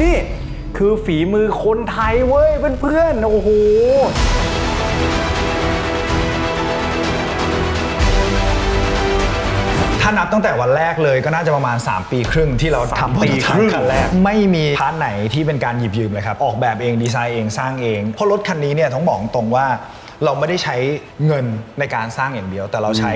นี่คือฝีมือคนไทยเว้ยเพื่อนๆ โอ้โหถ้านับตั้งแต่วันแรกเลยก็น่าจะประมาณ 3 ปีครึ่งที่เราทำปีปีครึ่งคันแรก ไม่มีพาร์ทไหนที่เป็นการหยิบยืมเลยครับ ออกแบบเองดีไซน์เองสร้างเอง เพราะรถคันนี้เนี่ยต้องบอกตรงว่า เราไม่ได้ใช้เงินในการสร้างอย่างเดียว แต่เราใช้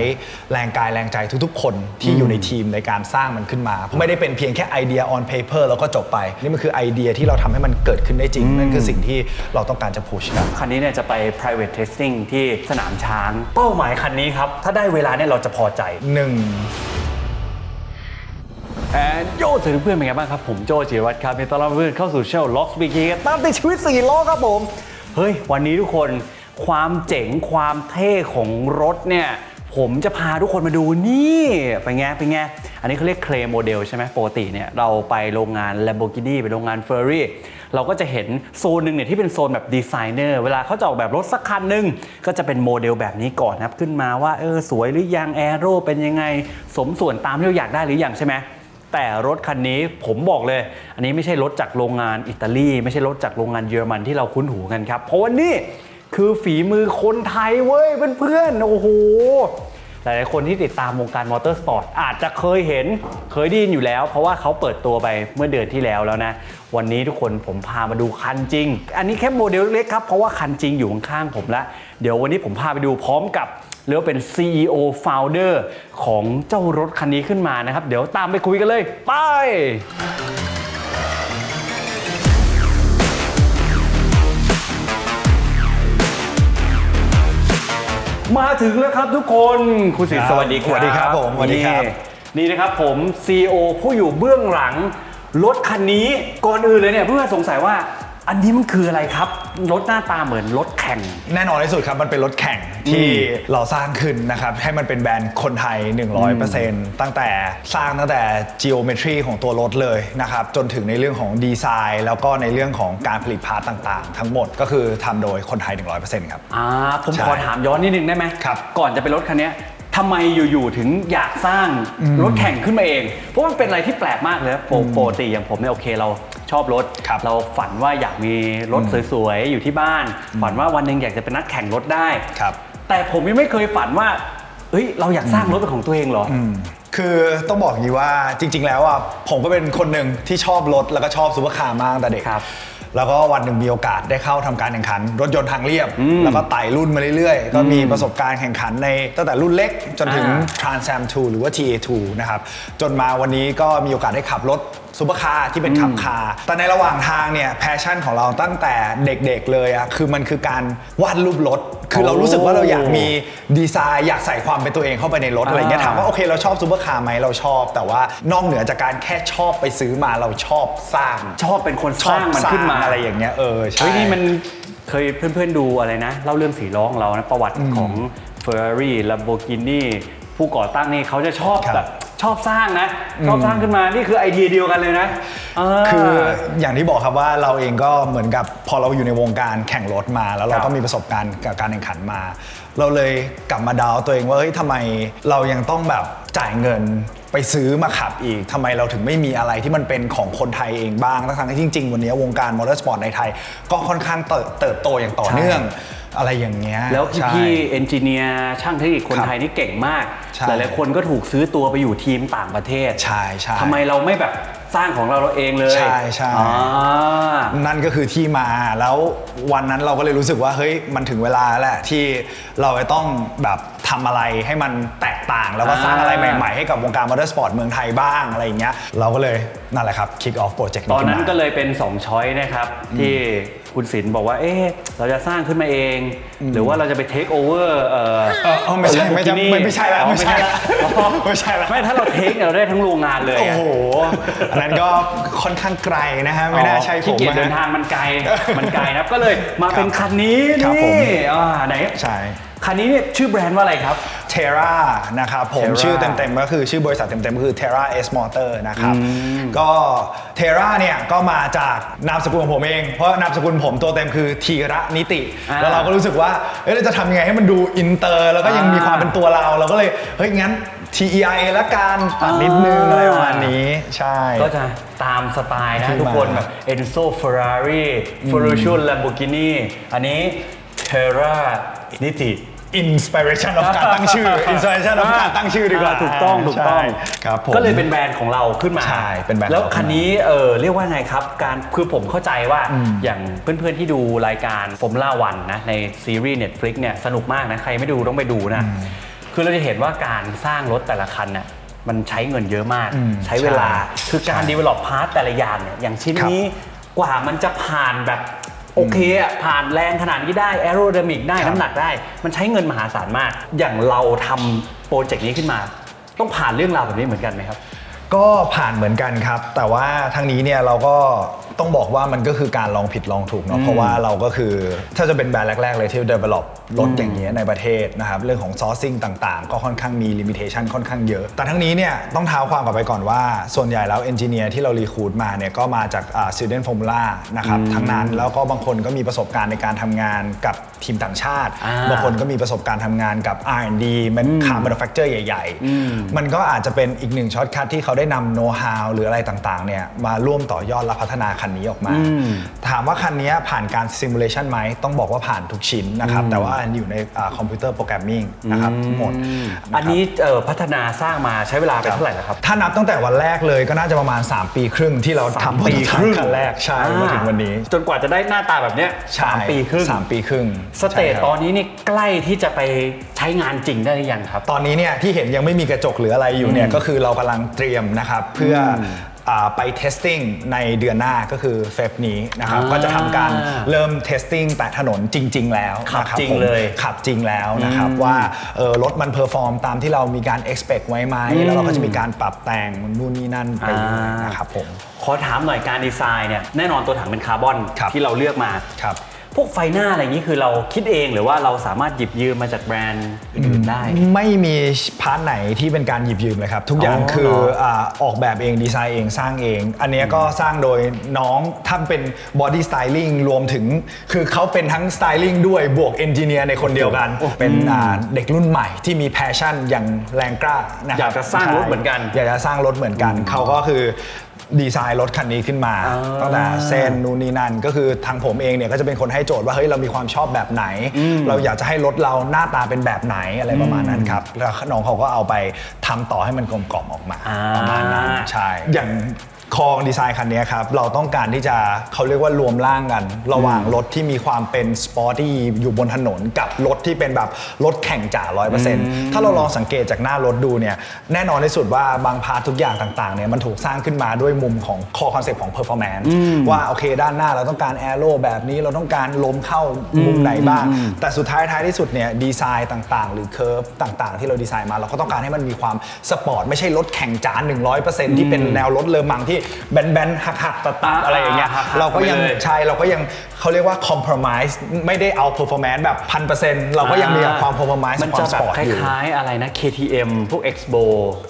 แรงกายแรงใจทุกๆ คนที่อยู่ในทีมในการสร้างมันขึ้นมา ไม่ได้เป็นเพียงแค่ไอเดีย on paper แล้วก็จบไป นี่มันคือไอเดียที่เราทำให้มันเกิดขึ้นได้จริง นั่นคือสิ่งที่เราต้องการจะ push ครับ คันนี้เนี่ยจะไป private testing ที่สนามช้าง เป้าหมายคันนี้ครับ ถ้าได้เวลาเนี่ยเราจะพอใจหนึ่ง แอนโยสวัสดีเพื่อนเป็นไงบ้างครับ ผมโจจิรวัตรครับต้อนรับเพื่อนเข้าสู่ช่องล็อกสปีกกันตามติดชีวิต4ล้อครับผม เฮ้ย วันนี้ทุกคน ความเจ๋งความเท่ของรถเนี่ยผมจะพาทุกคนมาดูนี่เป็นไงเป็นไง อันนี้เขาเรียกเคลมโมเดลใช่ไหมปกติเนี่ยเราไปโรงงาน Lamborghini ไปโรงงาน Ferrari เราก็จะเห็นโซนหนึ่งเนี่ยที่เป็นโซนแบบดีไซเนอร์เวลาเขาจะออกแบบรถสักคันหนึ่งก็จะเป็นโมเดลแบบนี้ก่อนนะครับ ขึ้นมาว่าเออสวยหรือยังแอโร่เป็นยังไง สมส่วนตามที่เราอยากได้หรือยังใช่ไหมแต่รถคันนี้ผมบอกเลย อันนี้ไม่ใช่รถจากโรงงานอิตาลี ไม่ใช่รถจากโรงงานเยอรมันที่เราคุ้นหูกันครับเพราะว่านี่ คือฝีมือคนไทยเว้ยเพื่อนๆ โอ้โห หลายๆคนที่ติดตามวงการมอเตอร์สปอร์ตอาจจะเคยเห็นเคยได้ยินอยู่แล้ว เพราะว่าเขาเปิดตัวไปเมื่อเดือนที่แล้วแล้วนะ วันนี้ทุกคนผมพามาดูคันจริง อันนี้แค่โมเดลเล็กครับ เพราะว่าคันจริงอยู่ข้างๆผมละ เดี๋ยววันนี้ผมพาไปดูพร้อมกับเรียกว่าเป็น CEO Founder ของเจ้ารถคันนี้ขึ้นมานะครับ เดี๋ยวตามไปคุยกันเลย ไป มาถึงแล้วครับทุกคนคุณศิษครัย์บสวัสดีครับสวัสดีครับผมสวัสดีครับนี่นี่นะครับผม CEO ผู้อยู่เบื้องหลังรถคันนี้ก่อนอื่นเลยเนี่ยเพื่อนสงสัยว่า อันนี้มันคืออะไรครับ รถหน้าตาเหมือนรถแข่ง แน่นอนที่สุดครับ มันเป็นรถแข่งที่เราสร้างขึ้นนะครับ ให้มันเป็นแบรนด์คนไทย 100%ตั้งแต่สร้างตั้งแต่ geometry ของตัวรถเลยนะครับ จนถึงในเรื่องของดีไซน์ แล้วก็ในเรื่องของการผลิตพาร์ตต่างๆ ทั้งหมดก็คือทำโดยคนไทย 100%ครับอ่าผมใช่ขอถามย้อนนิดนึงได้ไหมครับก่อนจะเป็นรถคันเนี้ย ทำไมอยู่ๆถึงอยากสร้างรถแข่งขึ้นมาเอง เพราะมันเป็นอะไรที่แปลกมากเลยนะปกปกติอย่างผมเนี่ยโอเคเราชอบรถครับเราฝันว่าอยากมีรถสวยๆอยู่ที่บ้าน ฝันว่าวันหนึ่งอยากจะเป็นนักแข่งรถได้ครับ แต่ผมยังไม่เคยฝันว่าเฮ้ยเราอยากสร้างรถเป็นของตัวเองเหรออคือต้องบอกอย่างนี้ว่าจริง ๆ แล้วอะผมก็เป็นคนหนึ่งที่ชอบรถแล้วก็ชอบซูเปอร์คาร์มากตั้งแต่เด็กครับ แล้วก็วันหนึ่งมีโอกาสได้เข้าทำการแข่งขัน รถยนต์ทางเรียบ แล้วก็ไต่รุ่นมาเรื่อยๆ ก็มีประสบการณ์แข่งขันในตั้งแต่รุ่นเล็กจนถึงอ่า Trans Am 2 หรือว่า TA2 นะครับจนมาวันนี้ก็มีโอกาสได้ขับรถ ซูเปอร์คาร์ที่เป็นขับคาร์แต่ในระหว่างทางเนี่ยแพชชั่นของเราตั้งแต่เด็กๆเลยอะคือมันคือการวาดรูปรถ คือเรารู้สึกว่าเราอยากมีดีไซน์อยากใส่ความเป็นตัวเองเข้าไปในรถอะไรอย่างเงี้ยถามว่าโอเคเราชอบซูเปอร์คาร์ไหมเราชอบ แต่ว่านอกเหนือจากการแค่ชอบไปซื้อมาเราชอบสร้าง ชอบเป็นคนสร้างมันขึ้นมาอะไรอย่างเงี้ยเออใช่เฮ้ยนี่มันเคยเพื่อนๆดูอะไรนะเล่าเรื่องสีล้อของเรานะประวัติของ Ferrari Lamborghini ผู้ก่อตั้งนี่เขาจะชอบครับแบบ ชอบสร้างนะ ชอบสร้างขึ้นมานี่คือไอเดียเดียวกันเลยนะาคืออย่างที่บอกครับว่าเราเองก็เหมือนกับพอเราอยู่ในวงการแข่งรถมา แล้วเราครัก็บมีประสบการณ์กับการแข่งขันมา เราเลยกลับมาดาวตัวเองว่าเฮ้ยทำไมเรายังต้องแบบจ่ายเงิน ไปซื้อมาขับอีกทำไมเราถึงไม่มีอะไรที่มันเป็นของคนไทยเองบ้างทั้งๆที่จริง ๆ วันนี้วงการมอเตอร์สปอร์ตในไทย ก็ค่อนข้างเติบเติบโตอย่างต่อเนื่องอะไรอย่างเงี้ยแล้วใช่ พี่ๆเอนจิเนียร์ช่างเทคนิคคนครับไทยนี่เก่งมาก ใช่ หลายๆคนก็ถูกซื้อตัวไปอยู่ทีมต่างประเทศใช่ใช่ ทำไมเราไม่แบบสร้างของเราเราเองเลยใช่ใช่ อ่า นั่นก็คือที่มาแล้ววันนั้นเราก็เลยรู้สึกว่าเฮ้ยมันถึงเวลาแล้วแหละที่เราจะต้องแบบ ทำอะไรให้มันแตกต่างแล้วก็สร้างอะไรใหม่ ๆ ให้กับวงการมอเตอร์สปอร์ตเมืองไทยบ้างอะไรอย่างเงี้ยเราก็เลยนั่นแหละครับ kick off project ตอนขึ้นั้นมาก็เลยเป็น 2 ช้อยนะครับที่ คุณศิลป์บอกว่า เอ๊ะเราจะสร้างขึ้นมาเอง หรือว่าเราจะไปเทคโอเวอร์เอ่อเออเออไม่ใช่ไม่ใช่ไม่ไม่ใช่ละอ๋อไม่ใช่ละอ๋อไม่ใช่ละไม่ถ้าเราเทคเนี่ยเราได้ทั้งโรงงานเลยโอ้อะโหอันนั้นก็ค่อนข้างไกลนะฮะไม่น่าใช่ผขี้มเกียจนะเดินทางมันไกลมันไกลนะครับก็เลยมาเป็นคันนี้ครับผมนี่อ่าไหนใช่คันนี้เนี่ยชื่อแบรนด์ว่าอะไรครับ Terra นะครับผม Terra ชื่อเต็มๆก็คือชื่อบริษัทเต็มๆก็คือ Terra S Motor นะครับก็ Terra เนี่ยก็มาจากนามสกุลของผมเอง เพราะนามสกุลผมตัวเต็มคือธีระนิติ อ่าแล้วเราก็รู้สึกว่าเอ้ยเราจะทำยังไงให้มันดูอินเตอร์ แล้วก็ยังมีอ่าความเป็นตัวเรา เราก็เลยเฮ้ยงั้น TEIA ละกันตัดนิดนึงอ่า อะไรประมาณนี้ใช่ ก็จะตามสไตล์นะขึ้นมาทุกคนแบบ Enzo Ferrari Ferruccio Lamborghini อันนี้ Terra Niti Inspiration of การตั้งชื่อ Inspiration of การตั้งชื่อดีกว่าอ่ถูกต้องถูกต้องใช่ครับผม ก็เลยเป็นแบรนด์ของเราขึ้นมาใช่เป็นแบรนด์แล้วของเราคันนี้เออเรียกว่าไงครับ การคือผมเข้าใจว่าอย่างเพื่อนๆที่ดูรายการ Formula One นะในซีรีส์ Netflix เนี่ยสนุกมากนะใครไม่ดูต้องไปดูนะ คือเราจะเห็นว่าการสร้างรถแต่ละคันน่ะมันใช้เงินเยอะมากอืมใช้เวลาใช่คือการใช่ develop part แต่ละอย่างเนี่ยอย่างชิ้นครับนี้กว่ามันจะผ่านแบบ โอเคอะผ่านแรงขนาดนี้ได้ aerodynamic ได้ครับน้ำหนักได้ มันใช้เงินมหาศาลมาก อย่างเราทำโปรเจกต์นี้ขึ้นมา ต้องผ่านเรื่องราวแบบนี้เหมือนกันไหมครับ ก็ผ่านเหมือนกันครับ แต่ว่าทางนี้เนี่ยเราก็ ต้องบอกว่ามันก็คือการลองผิดลองถูกเนาะเพราะว่าเราก็คือถ้าจะเป็นแบรนด์แรก ๆ เลยที่ develop รถอย่างนี้ยในประเทศนะครับเรื่องของ sourcing ต่างๆ ก็ค่อนข้างมี limitation ค่อนข้างเยอะ แต่ทั้งนี้เนี่ยต้องเท้าความกลับไปก่อนว่า ส่วนใหญ่แล้ว engineer ที่เรารีคูดมาเนี่ยก็มาจากอ่า student formula นะครับทั้งนั้นแล้วก็บางคนก็มีประสบการณ์ในการทำงานกับทีมต่างชาติอ่าบางคนก็มีประสบการณ์ทำงานกับ R&D มันคาร์ manufacturer ใหญ่ ๆ มันก็อาจจะเป็นอีกหนึ่งช็อตคัทที่เขาได้นำโน้ตฮาวหรืออะไรต่างๆเนี่ยมาร่วมต่อยอดและพัฒนาคันนี้ออกมา ถามว่าคันนี้ผ่านการซิมูเลชันไหมต้องบอกว่าผ่านทุกชิ้นนะครับ แต่ว่าอันอยู่ในคอมพิวเตอร์โปรแกรมมิ่งนะครับทั้งหมดะครับอันนี้เอ่อพัฒนาสร้างมาใช้เวลาไปเท่าไหร่แล้วครับ ถ้านับตั้งแต่วันแรกเลยก็น่าจะประมาณ 3 ปีครึ่งที่เราทำปีครึ่งคันแรกใช่มาถึงวันนี้ จนกว่าจะได้หน้าตาแบบเนี้ยสามใช่ปีครึ่งสามปีครึ่งสเตจใช่ครับตอนนี้นี่ใกล้ที่จะไปใช้งานจริงได้หรือยังครับ ตอนนี้เนี่ยที่เห็นยังไม่มีกระจกหรืออะไรอยู่เนี่ยก็คือเรากำลังเตรียมนะครับเพื่ออ่า ไปเทสติ้งในเดือนหน้าก็คือเฟบนี้นะครับอ่าก็จะทำการเริ่มเทสติ้งแต่ถนนจริง ๆ แล้วขับนะคจริงผมเลยขับจริงแล้วนะครับว่าเออรถมันเพอร์ฟอร์มตามที่เรามีการ expect ไว้ไหมแล้วเราก็จะมีการปรับแต่งนู่นนี่นั่นไปนะครับผมขอถามหน่อยการดีไซน์เนี่ยแน่นอนตัวถังเป็นคาร์บอนครับที่เราเลือกมาครับ พวกไฟหน้าอะไรอย่างนี้คือเราคิดเองหรือว่าเราสามารถหยิบยืมมาจากแบรนด์อื่นๆได้ ไม่มีพาร์ทไหนที่เป็นการหยิบยืมเลยครับ ทุกอย่างอ๋อคือเหรออ่าออกแบบเองดีไซน์เองสร้างเอง อันเนี้ยก็สร้างโดยน้องถ้าเป็นบอดี้สไตลิ่งรวมถึง คือเขาเป็นทั้งสไตลิ่งด้วยบวกเอนจิเนียร์ในคนเดียวกัน เป็นอ่าเด็กรุ่นใหม่ที่มีแพชชั่นอย่างแรงกล้านะครับอยากจะสร้างรถเหมือนกัน อยากจะสร้างรถเหมือนกัน เขาก็คือ ดีไซน์รถคันนี้ขึ้นมาอ่าตั้งแต่เส้นนู่นนี่นั่นก็คือทางผมเองเนี่ยก็จะเป็นคนให้โจทย์ว่าเฮ้ยเรามีความชอบแบบไหน เราอยากจะให้รถเราหน้าตาเป็นแบบไหนอะไรประมาณนั้นครับแล้วน้องเขาก็เอาไปทำต่อให้มันกลมกล่อมออกมาอ่าประมาณนั้นใช่อย่าง คองดีไซน์คันนี้ครับ เราต้องการที่จะเขาเรียกว่ารวมร่างกัน ระหว่างรถที่มีความเป็นสปอร์ตี้อยู่บนถนนกับรถที่เป็นแบบรถแข่งจ๋าร้อยเปอร์เซ็นต์ถ้าเราลองสังเกตจากหน้ารถดูเนี่ยแน่นอนที่สุดว่าบางพาร์ททุกอย่างต่างๆเนี่ยมันถูกสร้างขึ้นมาด้วยมุมของคอคอนเซปต์ของ performance ว่าโอเค ด้านหน้าเราต้องการแอโร่แบบนี้เราต้องการลมเข้ามุมไหนบ้าง แต่สุดท้ายท้ายที่สุดเนี่ยดีไซน์ต่างๆ หรือเคอร์ฟต่างๆ ที่เราดีไซน์มาเราก็ต้องการให้มันมีความสปอร์ตไม่ใช่รถแข่งจ๋า100%ที่เป็นแนวรถเลอมังที่แบนๆหักๆตัดๆอะไรอย่างเงี้ยหักๆเราก็ยังไปเลยใช่เราก็ยังเขาเรียกว่า compromise ไม่ได้เอา performance แบบพันเปอร์เซ็นต์เราก็ยังมีความ compromise มันควาจะมสแบบปอร์ตคอยู่ล้ายๆอะไรนะ KTM พวก Expo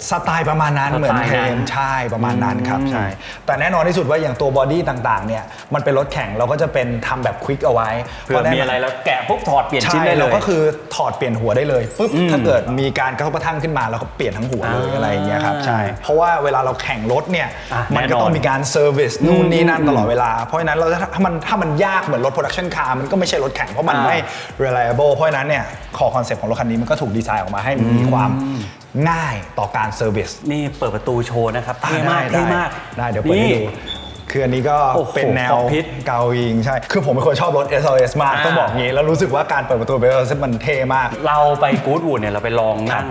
สไตล์ประมาณนั้นสไตล์เหมือนเทรนั้นนใช่ประมาณนั้นครับใช่แต่แน่นอนที่สุดว่าอย่างตัวบอดี้ต่างๆเนี่ยมันเป็นรถแข่งเราก็จะเป็นทำแบบควิกเอาไว้เผื่อพาแน่มีอะไรแล้วแกะปุ๊บถอดเปลี่ยนใช่ชิ้นได้เลเราย ก็คือถอดเปลี่ยนหัวได้เลยปุ๊บถ้าเกิดมีการกระทบกระทั่งขึ้นมาเราก็เปลี่ยนทั้งหัวเลยอ่าอะไรอย่างเงี้ยครับใช่เพราะว่าเวลาเราแข่งรถเนี่ยอะมันก็แน่นอนต้องมีการเซอร์วิสนู่นนี่นั่นตลอดเวลา เพราะฉะนั้นเราจะถ้ามันถ้ามันยากเหมือนรถโปรดักชันคาร์มันก็ไม่ใช่รถแข่งเพราะมันอ่าไม่ reliable เพราะฉะนั้นเนี่ยคอคอนเซ็ปต์ของรถคันนี้มันก็ถูกดีไซน์ออกมาให้มันมีความง่ายต่อการเซอร์วิสนี่เปิดประตูโชว์นะครับเท่มากได้เท่มากได้เดี๋ยวเปิดให้นี่ดู คืออันนี้ก็โอ้โหเป็นแนวคอมพิวเกายิงใช่ คือผมเป็นคนชอบรถ SLS มาก อ่า ต้องบอกงี้ แล้วรู้สึกว่าการเปิดประตูเป็น SLS มันเท่มาก เราไปกู๊ดวูดเนี่ยเราไปลองนั่ง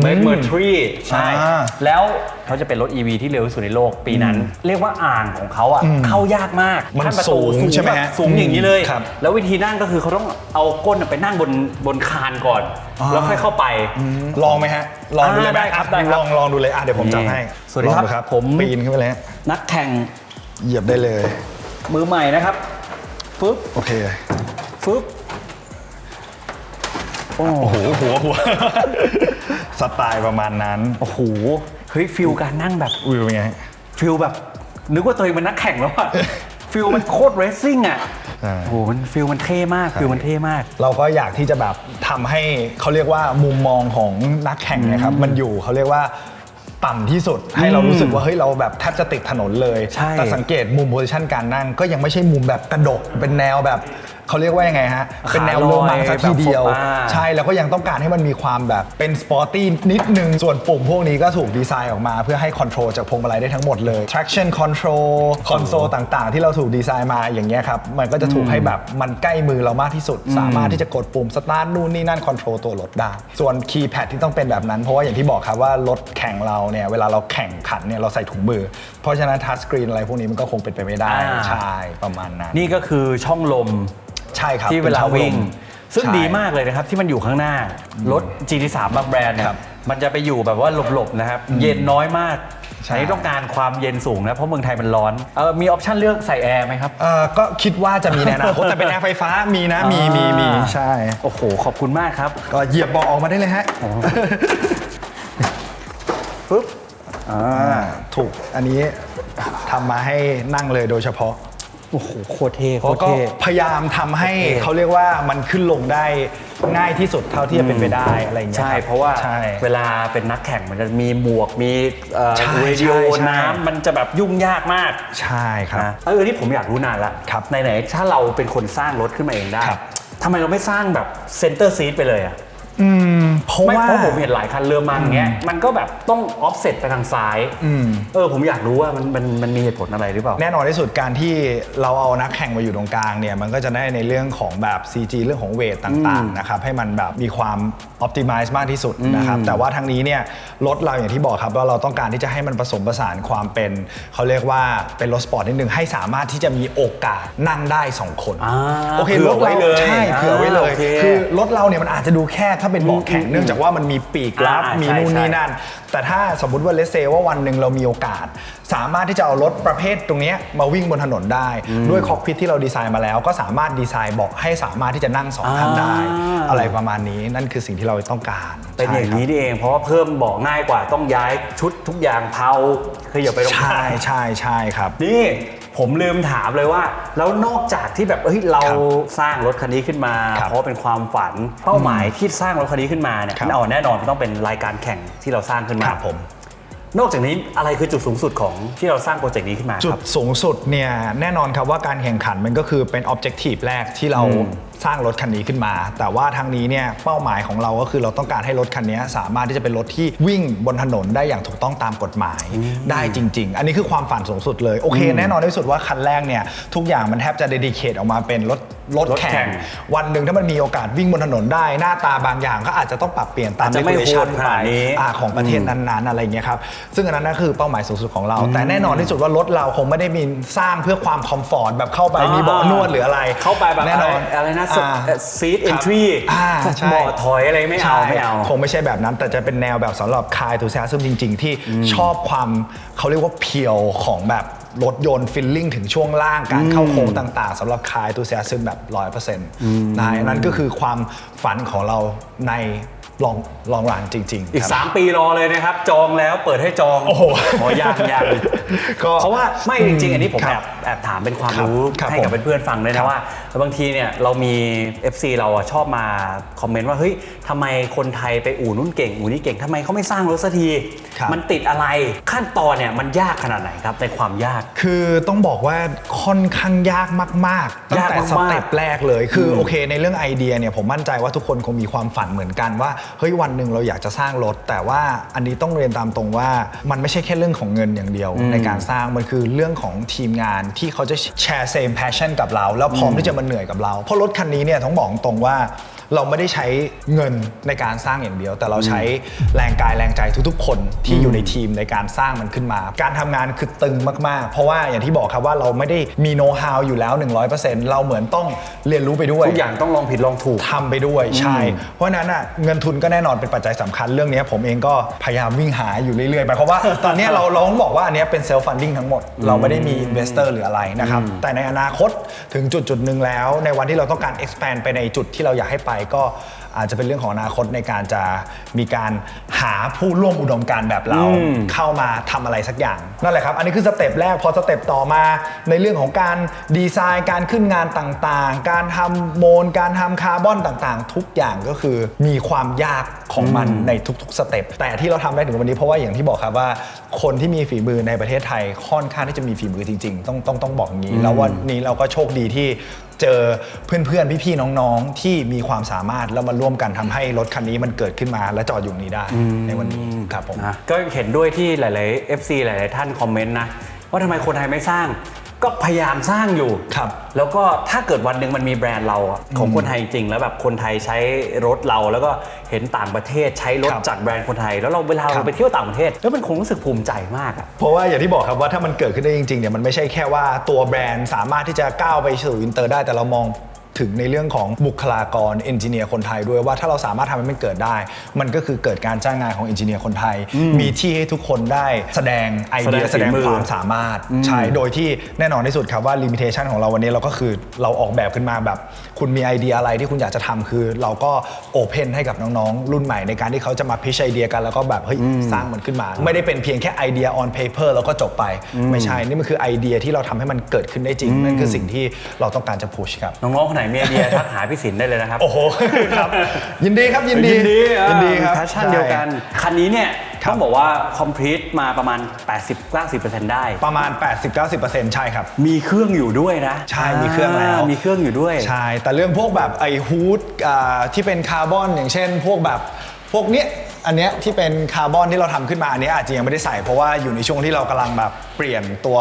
เบรกเมอร์ทรีใช่ อ่าแล้วเขาจะเป็นรถ EV ที่เร็วที่สุดในโลกปีนั้น เรียกว่าอ่างของเขาอะเข้ายากมากมันขั้ประตูสูงใช่ไหมแบบฮะสูงอย่างนี้เลย ครับแล้ววิธีนั่งก็คือเขาต้องเอาก้นไปนั่งบนบนคานก่อน อ่า แล้วค่อยเข้าไป ลองไหมฮะ ลองดูเลยไหมอ่าได้ครับอะได้ครับลองลองดูเลยอะเดี๋ยวผมจับให้สวัสดีครับลองผม ปีนขึ้นไปเลยฮะนักแข่ง เหยียบได้เลย มือใหม่นะครับฟึบโอเค ฟึบโอ้โอ้โห หัวหัว สไตล์ประมาณนั้นโอ้โหเฮ้ยฟิลการนั่งแบบวิวเป็นไงฟิลแบบ นึกว่าตัวเองเป็นนักแข่งแล้วอะฟิลมันโคตรเรซซิ่งอะใช่โอ้โหมันฟิลมันเท่มากฟิลมันเท่มาก เราก็อยากที่จะแบบทำให้เขาเรียกว่ามุมมองของนักแข่งเนะครับ มันอยู่เขาเรียกว่า ต่ำที่สุด ให้เรารู้สึกว่าเฮ้ยเราแบบแทบจะติดถนนเลยใช่แต่สังเกตมุมโพซิชันการนั่งก็ยังไม่ใช่มุมแบบกระดกเป็นแนวแบบ เขาเรียกว่ายังไงฮะ เป็นแนวโรมันซะทีเดียวแบบโฟกัสใช่แล้วก็ยังต้องการให้มันมีความแบบเป็นสปอร์ตี้นิดนึง ส่วนปุ่มพวกนี้ก็ถูกดีไซน์ออกมาเพื่อให้คอนโทรลจากพวงมาลัยได้ทั้งหมดเลย traction control คอนโซลต่างๆ ที่เราถูกดีไซน์มาอย่างเงี้ยครับมันก็จะถูกให้แบบมันใกล้มือเรามากที่สุด สามารถที่จะกดปุ่มสตาร์ทนู่นนี่นั่นคอนโทรลตัวรถได้ ส่วนคีย์แพดที่ต้องเป็นแบบนั้นเพราะว่าอย่างที่บอกครับว่ารถแข่งเราเนี่ยเวลาเราแข่งขันเนี่ยเราใส่ถุงมือ เพราะฉะนั้นทัชสกรีนอะไรพวกนี้มันก็คงเป็นไปไม่ได้อ่าใช่ประมาณนั้นนี่ก็คือช่องลม ใช่ครับที่เวลาป็นช่อวิ่งมซึ่งใช่ดีมากเลยนะครับที่มันอยู่ข้างหน้ารถ GT3 บางแบรนด์เนี่ครัยบมันจะไปอยู่แบบว่าหลบๆนะครับเย็นน้อยมากใช่อันนี้ต้องการความเย็นสูงนะ เพราะเมืองไทยมันร้อนเออมีออปชั่นเลือกใส่แอร์ไหมครับเอ่อก็คิดว่าจะมีในอนาคตแต่เป็นแอร์ไฟฟ้ามีนะมีมีมีใช่ โอ้โห ขอบคุณมากครับ ก็เหยียบเบอกออกมาได้เลยฮะปึ๊บอ่าถูกอันนี้ทำมาให้นั่งเลยโดยเฉพาะ โอ้โหโคตรเท่โคเขาตรก็เท่ พยายามทำให้โอเคเขาเรียกว่ามันขึ้นลงได้ง่ายที่สุดเท่าที่จะเป็นไปได้อะไรอย่างเงี้ยใช่ คบเพราะว่าใช่ เวลาเป็นนักแข่งมันจะมีหมวกมีเอ่อใช่เรดิโอใช่ใช่ น้ำมันจะแบบยุ่งยากมากใช่ครับ นะเออนี่ผมอยากรู้นานละครับไหนๆถ้าเราเป็นคนสร้างรถขึ้นมาเองได้ครับ ทำไมเราไม่สร้างแบบเซนเตอร์ซีทไปเลยอะ อืมเพราะไม่ว่า เพราะผมเห็นหลายคันเรือมังเงี้ยมันก็แบบต้องออฟเซตไปทางซ้ายอืม เออผมอยากรู้ว่ามันมันมันมีเหตุผลอะไรหรือเปล่า แน่นอนที่สุดการที่เราเอานักแข่งมาอยู่ตรงกลางเนี่ยมันก็จะได้ในเรื่องของแบบ CG เรื่องของเวทต่างๆนะครับให้มันแบบมีความ optimize มากที่สุดนะครับแต่ว่าทางนี้เนี่ยรถเราอย่างที่บอกครับว่าเราต้องการที่จะให้มันผสมผสานความเป็นเขาเรียกว่าเป็นรถสปอร์ตนิดนึงให้สามารถที่จะมีโอกาสนั่งได้สองคนอ่าโอเคเผื่รอถไว้เราเลยใช่เผื่อไว้เลยอ่าโอเค คือรถเราเนี่ยมันอาจจะดูแค่ถ้าเป็นเบาะแข็งเนื่องจากว่ามันมีปีกลับอ่ามีมีนู่นใช่นี่ใช่นั่น แต่ถ้าสมมติว่าเลเซว่าวันหนึ่งเรามีโอกาส สามารถที่จะเอารถประเภทตรงเนี้ยมาวิ่งบนถนนได้ ด้วยคอกพิทที่เราดีไซน์มาแล้ว ก็สามารถดีไซน์เบอกให้สามารถที่จะนั่งสองท่านได้ อ่า อะไรประมาณนี้นั่นคือสิ่งที่เราต้องการเป็นอย่างนี้ใช่นี่เองเพราะว่าเพิ่มเบาะง่ายกว่าต้องย้ายชุดทุกอย่างเผาขยับไปตรงใช่ข้างใช่ใช่ครับ นี่ ผมลืมถามเลยว่า แล้วนอกจากที่แบบเฮ้ยเราครับสร้างรถคันนี้ขึ้นมาครับเพราะเป็นความฝันเป้าหมายที่สร้างรถคันนี้ขึ้นมาเนี่ยครับเอาแน่นอนมันต้องเป็นรายการแข่งที่เราสร้างขึ้นคมารับผมนอกจากนี้อะไรคือจุดสูงสุดของที่เราสร้างโปรเจกต์นี้ขึ้นมาจุคดรับสูงสุดเนี่ยแน่นอนครับว่าการแข่งขันมันก็คือเป็น objective แรกที่เราอืม สร้างรถคันนี้ขึ้นมา แต่ว่าทางนี้เนี่ยเป้าหมายของเราก็คือเราต้องการให้รถคันนี้สามารถที่จะเป็นรถที่วิ่งบนถนนได้อย่างถูกต้องตามกฎหมายได้จริง ๆ อันนี้คือความฝันสูงสุดเลยโอเค แน่นอนที่สุดว่าคันแรกเนี่ยทุกอย่างมันแทบจะเดดิเคทออกมาเป็นรถ รถรถแข่แข่งงวันหนึ่งถ้ามันมีโอกาสวิ่งบนถนนได้ หน้าตาบางอย่างก็อาจจะต้องปรับเปลี่ยนตามอาจจะไม่ regulation โหดขนาดนี้อ่าของประเทศนั้นๆอะไรอย่างเงี้ยครับซึ่งอันนั้นก็คือเป้าหมายสูงสุดของเรา แต่แน่นอนที่สุดว่ารถเราคงไม่ได้มีสร้างเพื่อความคอมฟอร์ตแบบเข้าไปมีเบาะนวดหรืออะไรเข้าไปแบบแน่นอนอะไรนะอ่าซีทเอนทรีอ่าใช่เบาะถอยอะไรไม่เอาใช่ไม่เอาคงไม่ใช่แบบนั้น แต่จะเป็นแนวแบบสำหรับคายตูแซซึ่งจริง ๆ ที่ชอบความเขาเรียกว่าเพียวของแบบ รถยนต์ฟิลลิ่งถึงช่วงล่างการเข้าโค้งต่าง ๆสำหรับคายตูแซซึ่งแบบร้อยเปอร์เซ็นต์นะอันนั้นก็คือความฝันของเราใน ลองลองรันจริงๆอีก ครับ 3 ปีรอเลยนะครับ จองแล้วเปิดให้จองโอ้โหขอยังยังก็เพราะว่าไม่จริง ๆ อันนี้ผมครัแอบบแอบถามเป็นความครับรู้ครับให้กับผมเพื่อนๆฟังด้วยครันะบว่า บางทีเนี่ยเรามี FC เราอะชอบมาคอมเมนต์ว่าเฮ้ยทำไมคนไทยไปอู่นู่นเก่งอู่นี่เก่งทำไมเขาไม่สร้างรถสักที ครับมันติดอะไรขั้นตอนเนี่ยมันยากขนาดไหนครับในความยาก คือต้องบอกว่าค่อนข้างยากมากๆตั้งยากแต่มากๆสเต็ปแรกเลยคืออโอเคในเรื่องไอเดียเนี่ยผมมั่นใจว่าทุกคนคงมีความฝันเหมือนกันว่าเฮ้ยวันหนึ่งเราอยากจะสร้างรถ แต่ว่าอันนี้ต้องเรียนตามตรงว่ามันไม่ใช่แค่เรื่องของเงินอย่างเดียว ในการสร้างมันคือเรื่องของทีมงานที่เขาจะแชร์ same passion กับเรา แล้วพร้อมที่จะมาเหนื่อยกับเรา เพราะรถคันนี้เนี่ยต้องบอกตรงว่า เราไม่ได้ใช้เงินในการสร้างอย่างเดียว แต่เราใช้แรงกายแรงใจทุกๆ คนที่อยู่ในทีมในการสร้างมันขึ้นมา การทำงานคือตึงมากๆ เพราะว่าอย่างที่บอกครับว่าเราไม่ได้มีโน้ตฮาวอยู่แล้ว 100%เราเหมือนต้องเรียนรู้ไปด้วยทุกอย่างต้องลองผิดลองถูกทำไปด้วยใช่เพราะฉะนั้นอะเงินทุนก็แน่นอนเป็นปัจจัยสำคัญเรื่องนี้ผมเองก็พยายามวิ่งหาอยู่เรื่อยๆหมายความว่าตอนเนี้ยเราเราต้องบอกว่าอันเนี้ยเป็นเซลฟ์ฟันดิ้งทั้งหมด เราไม่ได้มีอินเวสเตอร์หรืออะไรนะครับแต่ในอนาคตถึงจุดจุดๆหนึ่งแล้ว ในวันที่เราต้องการ expand ไปในจุดที่เราอยากให้ไปก็อาจจะเป็นเรื่องของอนาคตในการจะมีการหาผู้ร่วมอุดมการณ์แบบเราอืมเข้ามาทำอะไรสักอย่างนั่นแหละครับ อันนี้คือสเต็ปแรกพอสเต็ปต่อมาในเรื่องของการดีไซน์การขึ้นงานต่างๆ การทำโมนการทำคาร์บอนต่างๆ ทุกอย่างก็คือมีความยากของมันในทุกๆสเต็ปแต่ที่เราทำได้ถึงวันนี้เพราะว่าอย่างที่บอกครับว่า คนที่มีฝีมือในประเทศไทยค่อนข้างที่จะมีฝีมือจริง ๆ ต้องต้องต้องบอกอย่างนี้แล้ววันนี้เราก็โชคดีที่ เจอเพื่อนๆ พี่ๆ น้องๆ ที่มีความสามารถแล้วมาร่วมกันทำให้รถคันนี้มันเกิดขึ้นมาและจอดอยู่นี้ได้ในวันนี้ครับผมนะก็เห็นด้วยที่หลาย ๆ FC หลาย ๆ ท่านคอมเมนต์นะว่าทำไมคนไทยไม่สร้าง ก็พยายามสร้างอยู่ ครับ แล้วก็ถ้าเกิดวันหนึ่งมันมีแบรนด์เราอะของคนไทยจริงแล้วแบบคนไทยใช้รถเราแล้วก็เห็นต่างประเทศใช้รถครับจากแบรนด์คนไทย แล้วเราเวลาครัเราบ ไปเที่ยวต่างประเทศ แล้วมันคงรู้สึกภูมิใจมากอะ เพราะว่าอย่างที่บอกครับว่าถ้ามันเกิดขึ้นได้จริงๆเนี่ยมันไม่ใช่แค่ว่าตัวแบรนด์สามารถที่จะก้าวไปสู่อินเตอร์ได้แต่เรามอง ถึงในเรื่องของบุคลากรเอนจิเนียร์คนไทยด้วยว่าถ้าเราสามารถทำให้มันเกิดได้ มันก็คือเกิดการจ้างงานของเอนจิเนียร์คนไทย มีที่ให้ทุกคนได้แสดงไอเดียแสแสดดงงฝีมือ ความสามารถใช่โดยที่แน่นอนที่สุดครับว่าลิมิเ t ชันของเราวันนี้เราก็คือเราออกแบบขึ้นมาแบบ คุณมีไอเดียอะไรที่คุณอยากจะทำคือ เราก็โอเพนให้กับน้องๆ รุ่นใหม่ในการที่เขาจะมาพิชไอเดียกันแล้วก็แบบเฮ้ยสร้างมันขึ้นมา ไม่ได้เป็นเพียงแค่ไอเดีย on paper แล้วก็จบไป ไม่ใช่ นี่มันคือไอเดียที่เราทำให้มันเกิดขึ้นได้จริง นั่นคือสิ่งที่เราต้องการจะพุชครับ น้องๆคนไหนมีไอเดียทักหาพี่สินได้เลยนะครับ โอ้โหครับยินดีครับยินดียินดีอะยินดีครับแพชชั่นเดียวกัน คันนี้เนี่ยครับต้องบอกว่าคอมพลีทมาประมาณ 80-90%ได้ ประมาณ 80-90%ใช่ครับ มีเครื่องอยู่ด้วยนะ ใช่มีเครื่องแล้วามีเครื่องอยู่ด้วย ใช่ แต่เรื่องพวกแบบไอฮูดที่เป็นคาร์บอนอย่างเช่น พวกแบบพวกเนี้ย อันเนี้ยที่เป็นคาร์บอนที่เราทำขึ้นมาอันเนี้ยอาจจะยังไม่ได้ใส่เพราะว่าอยู่ในช่วงที่เรากำลังแบบเปลี่ยนตัว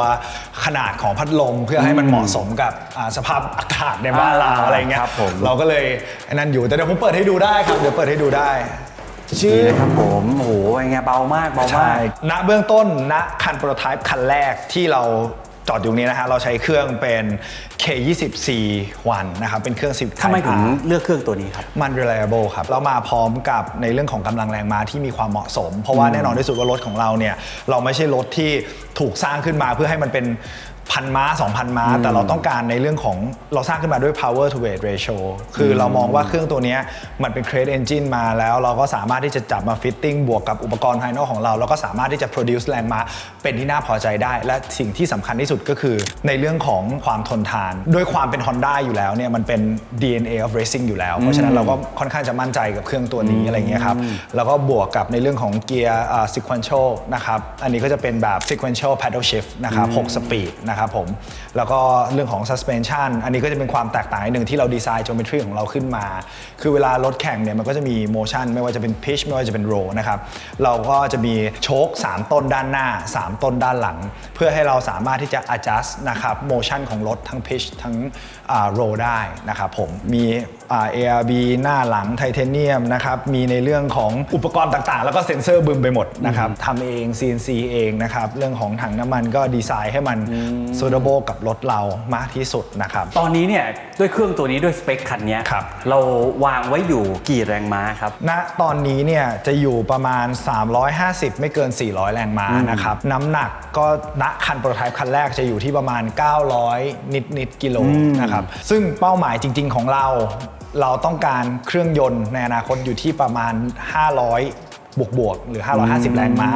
ขนาดของพัดลมเพื่อให้มันเหมาะสมกับอ่าสภาพอากาศในบ้านเราอ่าอะไรเงี้ยครับผม เราก็เลยอันนั้นอยู่แต่เดี๋ยวผมเปิดให้ดูได้ครับเดี๋ยวเปิดให้ดูได้ ชื่อนี่นะครับผมโอ้โหเป็นไงเบามากเบาใช่มาก ณเบื้องต้นณคันโปรโตไทป์คันแรกที่เรา จอดอยู่นี้นะฮะเราใช้เครื่องเป็น K24 วันนะครับเป็นเครื่อง10ทำไมถึงเลือกเครื่องตัวนี้ครับ มัน reliable ครับเรามาพร้อมกับในเรื่องของกำลังแรงม้าที่มีความเหมาะสม เพราะว่าแน่นอนที่สุดว่ารถของเราเนี่ยเราไม่ใช่รถที่ถูกสร้างขึ้นมาเพื่อให้มันเป็น พันม้า 2,000 ม้า แต่เราต้องการในเรื่องของเราสร้างขึ้นมาด้วย power to weight ratio คือเรามองว่าเครื่องตัวเนี้ยมันเป็น crate engine มาแล้ว เราก็สามารถที่จะจับมา fitting บวกกับอุปกรณ์ภายนอกของเรา แล้วก็สามารถที่จะ produce แรงม้าเป็นที่น่าพอใจได้ และสิ่งที่สำคัญที่สุดก็คือ ในเรื่องของความทนทาน ด้วยความเป็น Honda อยู่แล้วเนี่ยมันเป็น DNA of racing อยู่แล้ว เพราะฉะนั้นเราก็ค่อนข้างจะมั่นใจกับเครื่องตัวนี้อะไรอย่างเงี้ยครับแล้วก็บวกกับในเรื่องของเกียร์อ่า sequential นะครับอันนี้ก็จะเป็นแบบ sequential paddle shift นะครับ6สปีดนะครับผม แล้วก็เรื่องของ suspension อันนี้ก็จะเป็นความแตกต่างหนึ่งที่เราดีไซน์ geometry ของเราขึ้นมา คือเวลารถแข่งเนี่ยมันก็จะมี motion ไม่ว่าจะเป็น pitch ไม่ว่าจะเป็น roll นะครับเราก็จะมีโชค3 ต้นด้านหน้า 3 ต้นด้านหลัง เพื่อให้เราสามารถที่จะ adjust นะครับ motion ของรถทั้ง pitch ทั้ง roll ได้นะครับผมมีอ่า ARB หน้าหลังไทเทเนียมนะครับมีในเรื่องของอุปกรณ์ต่างๆ แล้วก็เซ็นเซอร์บึมไปหมดนะครับทำเอง CNC เองนะครับเรื่องของถังน้ำมันก็ดีไซน์ให้มัน suitable กับรถเรามากที่สุดนะครับ ตอนนี้เนี่ยด้วยเครื่องตัวนี้ด้วยสเปคคันเนี้ยครับ เราวางไว้อยู่กี่แรงม้าครับ ณตอนนี้เนี่ยจะอยู่ประมาณ 350 ไม่เกิน 400 แรงม้านะครับ น้ำหนักก็ณคันโปรโตไทป์คันแรกจะอยู่ที่ประมาณ 900 นิดนิดๆกิโลนะครับ ซึ่งเป้าหมายจริง ๆ ของเรา เราต้องการเครื่องยนต์ในอนาคตอยู่ที่ประมาณ 500 บวกบวกๆหรือ 550 แรงม้า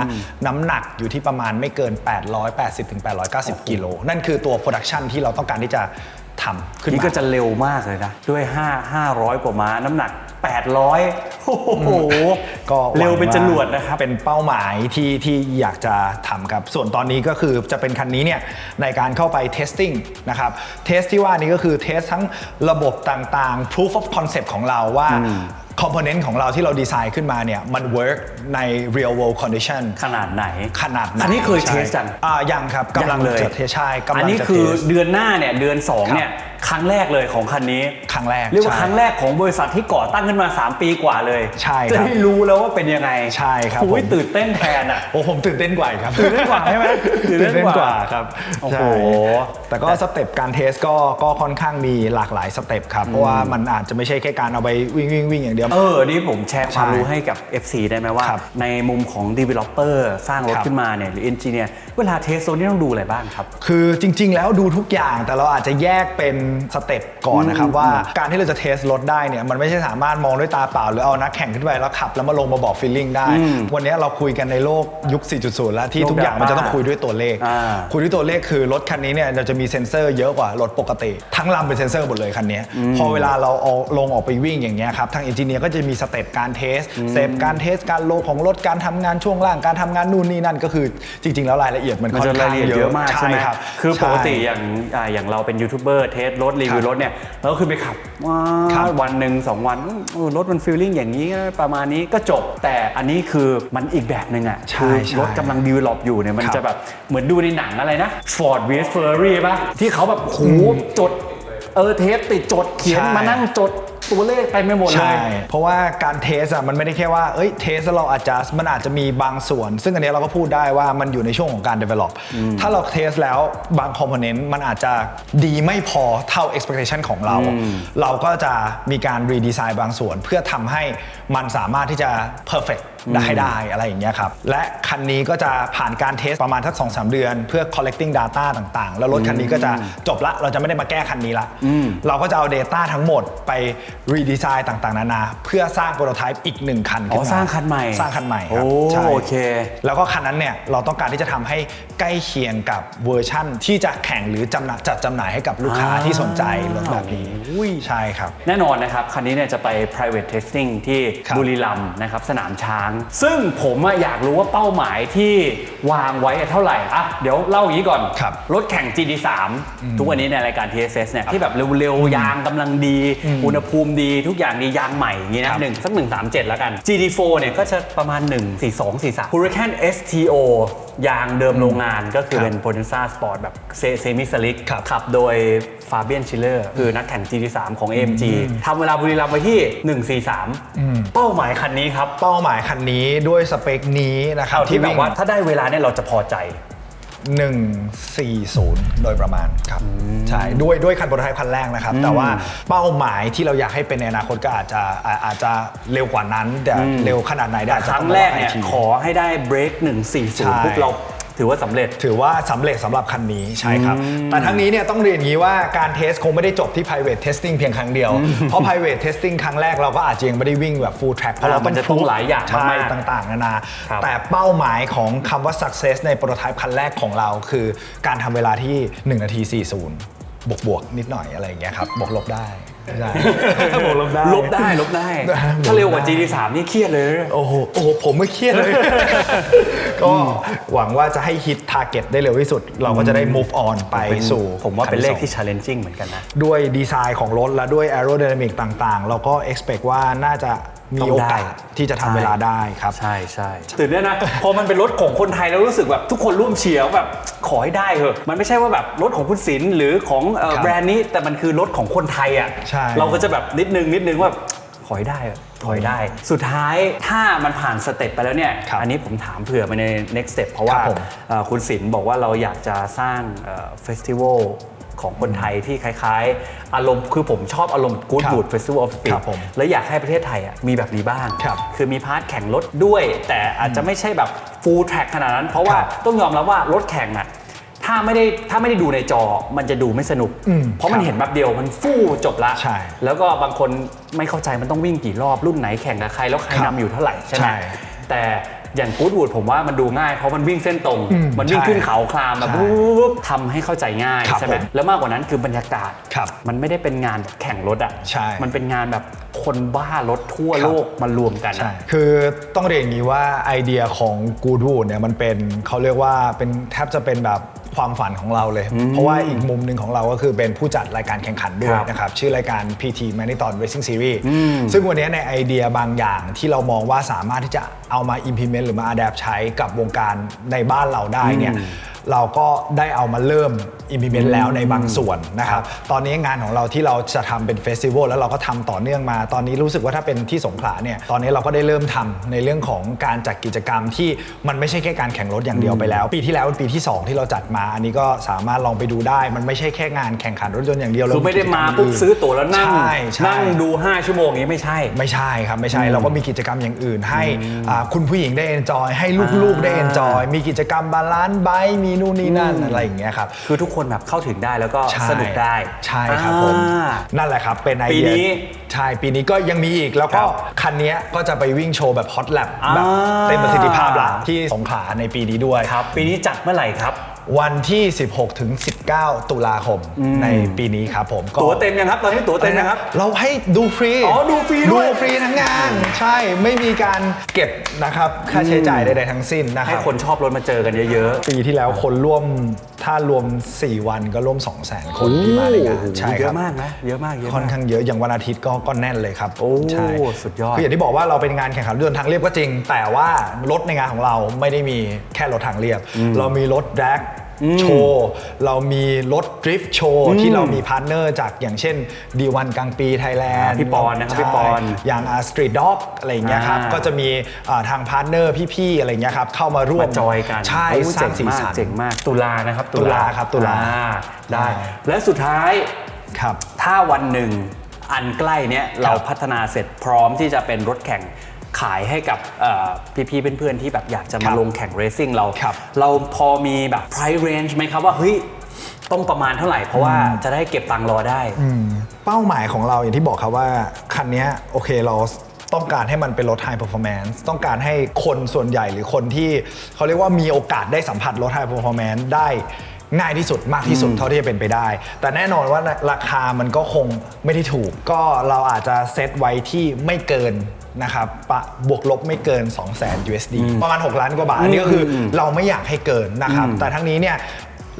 น้ำหนักอยู่ที่ประมาณไม่เกิน 880ถึง890 กิโล นั่นคือตัวโปรดักชันที่เราต้องการที่จะทำขึ้นนี่มาก็จะเร็วมากเลยนะ ด้วย 5 500 กว่าม้า น้ำหนัก 800 โอ้โห ก็หงเร็วเป็นาจรวดนะครับ เป็นเป้าหมายที่ที่อยากจะทำครับ ส่วนตอนนี้ก็คือจะเป็นคันนี้เนี่ยในการเข้าไป testing นะครับเทสที่ว่านี้ก็คือเทสทั้งระบบต่างๆ proof of concept ของเราว่า component ของเราที่เราดีไซน์ขึ้นมาเนี่ยมัน work ใน real world condition ขนาดไหน ขนาดไหนอันนี้เคยใช่เทสจังอ่ายังครับกำลังยังเลยจะเทสใช่กำลังอันนี้จะคือเทสเดือนหน้าเนี่ยเดือนครั2บเนี่ย ครั้งแรกเลยของคันนี้ ครั้งแรกเรียกว่าใช่ครั้งแรกของบริษัทที่ก่อตั้งขึ้นมา 3 ปีกว่าเลย ใช่ครับจะได้รู้แล้วว่าเป็นยังไงใช่ครับโอ้ยผมตื่นเต้นแทนอะโอ้ผมตื่นเต้นกว่าอีกครับตื่นเต้นกว่าใช่ไหมตื่ตื่นนเต้เต้นนกกว่าว่าครับโอ้โหใช่แต่ก็สเต็ปการเทสก็ก็ค่อนข้างมีหลากหลายสเต็ปครับเพราะว่ามันอาจจะไม่ใช่แค่การเอาไปวิ่งวิ่งวิ่งอย่างเดียวเออนี่ผมแชร์ความใช่รู้ให้กับ FC ได้ไหมว่าครับในมุมของ Developer สร้างรถครับขึ้นมาเนี่ยหรือ Engineer เวลาเทสโซนนี่ต้องดูอะไรบ้างครับ คือจริง ๆ แล้วดูทุกอย่างแต่เราอาจจะแยกเป็นสเต็ปก่อนนะครับว่าการที่เราจะเทสรถได้เนี่ยมันไม่ใช่สามารถมองด้วยตาเปล่า หรือเอานักแข่งขึ้นไปแล้วขับ แล้วมาลงมาบอกฟีลลิ่งได้ วันนี้เราคุยกันในโลกยุค 4.0 แล้วที่ทุกอย่างมันจะต้องคุยด้วยตัวเลขอ่าคุยด้วยตัวเลขคือรถคันนี้เนี่ยเราจะมีเซ็นเซอร์เยอะกว่ารถปกติ ทั้งลำเป็นเซ็นเซอร์หมดเลยคันนี้พอเวลาเราเอาลงออกไปวิ่งอย่างเงี้ยครับทางเอนจิเนียร์ก็จะมีสเต็ปการเทสเซฟการเทสการโลของรถการทำงานช่วงล่างการทำงานนู่นนี่นั่นก็คือจริง ๆ แล้วรายละเอียดมันมันค่อจะนราข้ายงละเอียดเยเยอะอะมากใช่ไหมครับคือปกติใช่อย่างอ่าอย่างเราเป็นยูทูบเบอร์เทสรถรีวิวครับรถเนี่ยเราก็คือไปขับว้าครับวันหนึ่งสองวันเออรถมันฟีลลิ่งอย่างนี้ประมาณนี้ก็จบ แต่อันนี้คือมันอีกแบบหนึ่งอะใช่คือใช่รถกำลังดีวลอปอยู่เนี่ยมันครับจะแบบเหมือนดูในหนังอะไรนะ Ford vs Ferrari ป่ะที่เขาแบบโหจดเออเทปติดจดเขียนใช่มานั่งจด ตัวเลขไปไม่หมดเลใช่ยเพราะว่าการเทสอะมันไม่ได้แค่ว่า เอ้ย เทสแล้วเรา adjust มันอาจจะมีบางส่วน ซึ่งอันเนี้ยเราก็พูดได้ว่ามันอยู่ในช่วงของการ develop ถ้าเราเทสแล้วบาง component มันอาจจะดีไม่พอเท่า expectation ของเรา เราก็จะมีการ redesign บางส่วน เพื่อทำให้มันสามารถที่จะ perfect ได้ได้อะไรอย่างเงี้ยครับและคันนี้ก็จะผ่านการเทสประมาณทัก2-3เดือน เพื่อ collecting data ต่างๆ แล้วรถคันนี้ก็จะจบละเราจะไม่ได้มาแก้คันนี้ละเราก็จะเอา Data ทั้งหมดไป redesign ต่างๆ นานา เพื่อสร้างโปรโตไทป์อีกหนึ่งคันอ๋ขึ้อนมาสร้างคันใหม่สร้างคันใหม่ครับโอ้ใช่โอเค แล้วก็คันนั้นเนี่ยเราต้องการที่จะทำให้ใกล้เคียงกับเวอร์ชั่น ที่จะแข่งหรือจำหน่ายจัดจำหน่ายให้กับลูกค้าอ่าที่สนใจรถแบบนี้อุ้ยใช่ครับ แน่นอนนะครับ คันนี้เนี่ยจะไป private testing ที่ครับบุรีรัมย์นะครับสนามช้าง ซึ่งผมอะอยากรู้ว่าเป้าหมายที่วางไว้อะเท่าไหร่อะเดี๋ยวเล่าอย่างนี้ก่อนครับรถแข่ง GT3 ทุกวันนี้ในรายการ TSS เนี่ยที่แบบเร็วๆ ยางกำลังดี อุณหภูมิดีทุกอย่างดียางใหม่อย่างนี้ครันะบหนึ่งสัก 137 แล้วกัน GT4 เนี่ยก็จะประมาณ 1 4 2 4 3 Huracan STO ยางเดิมโรงงานก็คือครับเป็น Potenza Sport แบบเซมิสลิกครับขับโดยฟาเบียนชิลเลอร์คือนักแข่ง GT3 ของ AMG ทำเวลาบุรีรัมย์ไว้ที่ 143 เป้าหมายคันนี้ครับ เป้าหมายคันนี้ด้วยสเปคนี้นะครับเอาที่แบบว่าถ้าได้เวลาเนี่ยเราจะพอใจ 140 โดยประมาณครับใช่ด้วยด้วยคันโปรโตไทป์คันแรกนะครับ แต่ว่าเป้าหมายที่เราอยากให้เป็นในอนาคตก็อาจจะอาอาจจะเร็วกว่านั้นแต่เร็วขนาดไหนได้แต่ครั้งแรกเนี่ยขอให้ได้เบรกใช่140ปุ๊บเรา ถือว่าสำเร็จ ถือว่าสำเร็จสำหรับคันนี้ใช่ครับ แต่ทั้งนี้เนี่ยต้องเรียนอย่างนี้ว่าการเทสคงไม่ได้จบที่ private testing เพียงครั้งเดียว เพราะ private testing ครั้งแรกเราก็อาจจะยังไม่ได้วิ่งแบบ full track เพราะเราต้องมันจะต้องหลายอย่างใช่มากๆต่างๆนานาครับแต่เป้าหมายของคำว่า success ในโปรโตไทป์คันแรกของเรา คือการทำเวลาที่ 1 นาที 40 บวกบวกๆนิดหน่อยอะไรอย่างเงี้ยครับบวกลบได้ ใช่บวกลบได้ลบได้ลบได้ได้ ถ้าเร็วกว่า GT3 นี่เครียดเลย โอ้โหโอ้โหผมไม่เครียดเลย ก็หวังว่าจะให้ฮิตทาร์เก็ตได้เร็วที่สุด เราก็จะได้ move on ไปสู่ ผมว่าเป็นเลขคัที่สอง challenging เหมือนกันนะ ด้วยดีไซน์ของรถและด้วย aerodynamic ต่างๆ เราก็ expect ว่าน่าจะ มีต้องโอได้กาสที่จะทำเวลาได้ครับใช่ใช่ตื่นเต้นนะ พอมันเป็นรถของคนไทยแล้วรู้สึกแบบทุกคนร่วมเชียร์แบบขอให้ได้เถอะมันไม่ใช่ว่าแบบรถของคุณศิลป์หรือของเอ่อครับแบรนด์นี้แต่มันคือรถของคนไทยอะใช่เราก็จะแบบนิดนึงนิดนึงว่าขอให้ได้เถอะขอให้ได้ สุดท้ายถ้ามันผ่านสเต็ปไปแล้วเนี่ยครับอันนี้ผมถามเผื่อไปใน next step เพราะว่าครับผมเอ่อคุณศิลป์บอกว่าเราอยากจะสร้างเฟสติวัล ของคนไทยที่คล้ายๆ อารมณ์คือผมชอบอารมณ์ Good ครับ Wood Festival of ค Speed รับผมแล้วอยากให้ประเทศไทยอะมีแบบนี้บ้างครับคือมีพาร์ทแข่งรถด้วย แต่อาจจะไม่ใช่แบบ full track ขนาดนั้น เพราะว่าครับต้องยอมรับว่ารถแข่งอะถ้าไม่ได้ถ้าไม่ได้ดูในจอมันจะดูไม่สนุก อืมเพราะมันครับเห็นแบบเดียวมันฟู่จบละใช่แล้วก็บางคนไม่เข้าใจมันต้องวิ่งกี่รอบรุ่นไหนแข่งกับใครแล้วใครครันำบอยู่เท่าไหร่ใช่ไหมใช่ แต่ อย่างกู๊ดวูดผมว่ามันดูง่ายเพราะมันวิ่งเส้นตรงอืมมันวิ่งใช่ขึ้นเขาคลามแบบใช่ปุ๊บทำให้เข้าใจง่ายครับใช่ไหมผมแล้วมากกว่านั้นคือบรรยากาศครับมันไม่ได้เป็นงานแบบแข่งรถอะใช่มันเป็นงานแบบคนบ้ารถทั่วครับโลกมารวมกันใช่อะคือต้องเรียนอย่างนี้ว่าไอเดียของ Good Wood เนี่ยมันเป็นเขาเรียกว่าเป็นแทบจะเป็นแบบความฝันของเราเลย เพราะว่าอีกมุมหนึ่งของเราก็คือเป็นผู้จัดรายการแข่งขันด้วยครับนะครับ ชื่อรายการ PT Marathon Racing Series ซึ่งวันนี้ในไอเดียบางอย่างที่เรามองว่าสามารถที่จะ เอามา implement หรือมา adapt ใช้กับวงการในบ้านเราได้เนี่ยเราก็ได้เอามาเริ่ม implement แล้วในบางส่วนนะครับ ตอนนี้งานของเราที่เราจะทำเป็นเฟสติวัลแล้วเราก็ทำต่อเนื่องมา ตอนนี้รู้สึกว่าถ้าเป็นที่สงขลาเนี่ย ตอนนี้เราก็ได้เริ่มทำในเรื่องของการจัดกิจกรรมที่มันไม่ใช่แค่การแข่งรถอย่างเดียวไปแล้ว ปีที่แล้วเป็นปีที่ 2 ที่เราจัดมา อันนี้ก็สามารถลองไปดูได้ มันไม่ใช่แค่งานแข่งขันรถยนต์อย่างเดียวคือไม่ได้มาปุ๊บกิจกรรซื้อตั๋วแล้วนั่งใช่ใช่นั่งดู 5 ชั่วโมงนี้ไม่ใช่ ไม่ใช่ครับไม่ใช่เราก็มีกิจกรรมอย่างอื่นให้อ่าคุณผู้หญิงได้เอนจอยให้ลูกๆได้เอนจอยมีกิจกรรมบาลานซ์ไบค์มีนู่นนี่นั่นอะไรอย่างเงี้ยครับ คือทุกคนคนแบบเข้าถึงได้แล้วก็ใช่สนุกได้ใช่ครับผม อ่า นั่นแหละครับ เป็นไอปีเดียนี้ใช่ปีนี้ก็ยังมีอีกแล้วก็ครับคันนี้ก็จะไปวิ่งโชว์แบบฮอตแลบอ่า แบบเต็มประสิทธิภาพละที่สงขลาในปีนี้ด้วย ครับปีนี้จัดเมื่อไหร่ครับ วันที่ 16 ถึง 19 ตุลาคมในปีนี้ครับผมก็ตั๋วเต็มยังครับ ตอนนี้ตั๋วเต็มยังครับ เราให้ดูฟรี อ๋อ ดูฟรีด้วย ดูฟรีทั้งงาน ใช่ ไม่มีการเก็บนะครับ ค่าใช้จ่ายใดๆทั้งสิ้นนะคให้รับคนชอบรถมาเจอกันเยอะปีที่แล้วคนร่วม ถ้ารวม 4 วันก็ร่วม 2 0 0 0 0 0 คนที่มาในงานโอ้โหใช่เยครัอะบมากนะ เยอะมากเยอะค่อนมาก ข้างเยอะอย่างวันอาทิตย์ก็ก็แน่นเลยครับโอ้ใช่สุดยอด คืออย่างที่บอกว่าเราเป็นงานแข่งขันรถยนต์ทางเรียบก็จริง แต่ว่ารถในงานของเราไม่ได้มีแค่รถทางเรียบ เรามีรถแดก โชว์ เรามีรถดริฟท์โชว์ที่เรามีพาร์ทเนอร์จากอย่างเช่น D1 กลางปีไทยแลนด์อ่าพี่ปอนนะครับพี่ปอนอย่างสตรีทด็อกอะไรอย่างเงี้ยครับอ่าก็จะมีอ่าทางพาร์ทเนอร์พี่ๆอะไรอย่างเงี้ยครับเข้ามาร่วมมาจอยกันใช่โอ้สร้างสีเจ๋งมากสันเจ๋งมากตุลานะครับตุลาครับตุลาอ่ได้ใช่และสุดท้ายครับถ้าวันหนึ่งอันใกล้เนี้ยเราพัฒนาเสร็จพร้อมที่จะเป็นรถแข่ง ขายให้กับเอ่อพี่ๆเพื่อนๆที่แบบอยากจะครัมาบลงแข่งเรซิ่งเราครับเราพอมีแบบ price range ไหมครับว่าเฮ้ยต้องประมาณเท่าไหร่ เพราะว่าจะได้เก็บตังค์รอได้ เป้าหมายของเราอย่างที่บอกครับว่า คันเนี้ยโอเคเราต้องการให้มันเป็นรถ High Performance ต้องการให้คนส่วนใหญ่หรือคนที่เขาเรียกว่ามีโอกาสได้สัมผัสรถ High Performance ได้ง่ายที่สุดมากที่สุดเท่าที่จะเป็นไปได้ แต่แน่นอนว่าราคามันก็คงไม่ได้ถูก ก็เราอาจจะเซตไว้ที่ไม่เกิน นะครับปะบวกลบไม่เกิน 2 0 0 0 0 0 USD ประมาณ 6 ล้านกว่าบาทอันนี้ก็คืออเราไม่อยากให้เกินนะครับแต่ทั้งนี้เนี่ย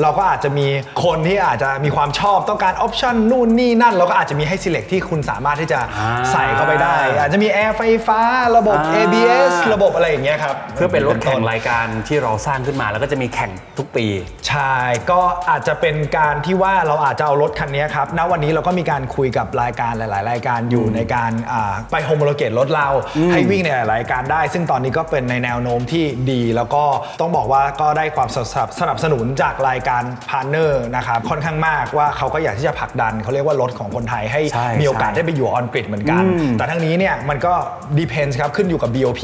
เราก็อาจจะมีคนที่อาจจะมีความชอบต้องการออปชันนู่นนี่นั่น เราก็อาจจะมีให้ select ที่คุณสามารถที่จะอ่าใส่เข้าไปได้ อาจจะมีแอร์ไฟฟ้าระบบ อ่า ABS ระบบอะไรอย่างเงี้ยครับเพื่อเป็นรถแข่งต้นรายการที่เราสร้างขึ้นมาแล้วก็จะมีแข่งทุกปี ใช่ก็อาจจะเป็นการที่ว่าเราอาจจะเอารถคันนี้ครับณวันนี้เราก็มีการคุยกับรายการหลาย ๆ รายการอยู่ในการอ่าไปโฮมโลเกตรถเราให้วิ่งในหลายๆรายการได้ ซึ่งตอนนี้ก็เป็นในแนวโน้มที่ดี แล้วก็ต้องบอกว่าก็ได้ความสนับสนับสนุนจากรายการพาร์เนอร์นะครับค่อนข้างมากว่าเขาก็อยากที่จะผลักดันเขาเรียกว่ารถของคนไทยให้ใช่มีโอกาสใช่ได้ไปอยู่ออนกริดเหมือนกันแต่ทั้งนี้เนี่ยมันก็ depends ครับขึ้นอยู่กับ BOP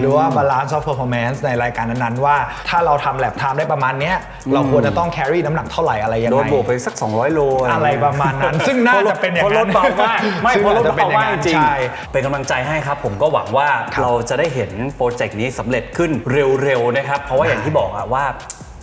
หรือว่า balance of performance ในรายการนั้นๆว่า ถ้าเราทำแลบไทม์ได้ประมาณเนี้ยเราควรจะต้อง carry น้ำหนักเท่าไหร่อะไรยังโดไงนบวกไปสัก 200 โลอะไรประมาณนั้น ซึ่งน่าจะเป็นอย่างเพราะรนั้ถนเบามากไม่ซึ่งเพราะรถอาจจะเป็นเบาอย่างมากนั้นจริงใช่ เป็นกำลังใจให้ครับ ผมก็หวังว่าครับเราจะได้เห็นโปรเจกต์นี้สำเร็จขึ้นเร็วๆนะครับ เพราะว่าอย่างที่บอกอะว่า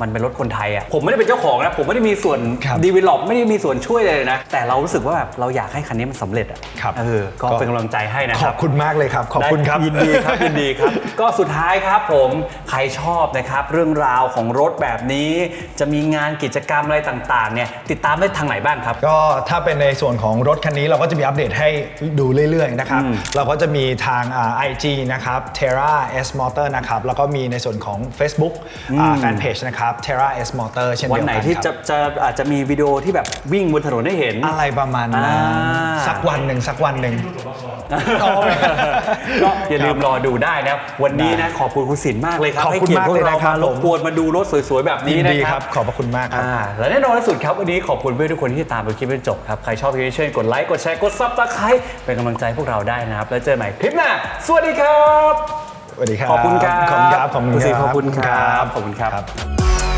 มันเป็นรถคนไทยอะผมไม่ได้เป็นเจ้าของนะผมไม่ได้มีส่วนครับดีเวล็อปไม่ได้มีส่วนช่วยเลยนะ แต่เรารู้สึกว่าแบบเราอยากให้คันนี้มันสำเร็จอะครับ เออก็ก็เป็นกำลังใจให้นะขคอรับบ คุณมากเลยครับ ขอบคุณครับ ได้ยินดีครับ ยินดีครับ ก็สุดท้ายครับผมใครชอบนะครับ เรื่องราวของรถแบบนี้ จะมีงานกิจกรรมอะไรต่างๆเนี่ยติดตามได้ทางไหนบ้างครับ ก็ถ้าเป็นในส่วนของรถคันนี้เราก็จะมีอัปเดตให้ดูเรื่อย ๆ นะครับ เราก็จะมีทางอ่า IG นะครับ Terra S Motor นะครับ แล้วก็มีในส่วนของ Facebook แฟนเพจนะครับ Terra S Motor เช่นวัเดีนยวไหนกันที่ครับจะจะอาจจะมีวิดีโอที่แบบวิ่งบนถนนให้เห็น อะไรประมาณนั้นอ่า สักวันหนึ่งสักวันหนึ่งก็อย่าลืมรอดูได้นะครับวันนี้นะขอบคุณคุณสินมากเลยครับขอบให้คุณเกียรติพวกเรามากเลยนะครับมารบกวนมาดูรถสวยๆแบบนี้ยินนะดีคครัรับ บ ขอบพระคุณมากครับ อ่าและแน่นอนที่สุดครับ วันนี้ขอบคุณเพื่อนทุกคนที่ติดตามดูคลิปจนจบครับ ใครชอบคลิปนี้ช่วยกดไลค์ กดแชร์ กดซับสไครต์เป็นกำลังใจให้พวกเราได้นะครับ แล้วเจอกันใหม่คลิปหน้า สวัสดีครับ สวัสดีครับขอบคุณครับขอบคุณครับขอบคุณคุณสิครับขอบคุณครับขอบคุณครับ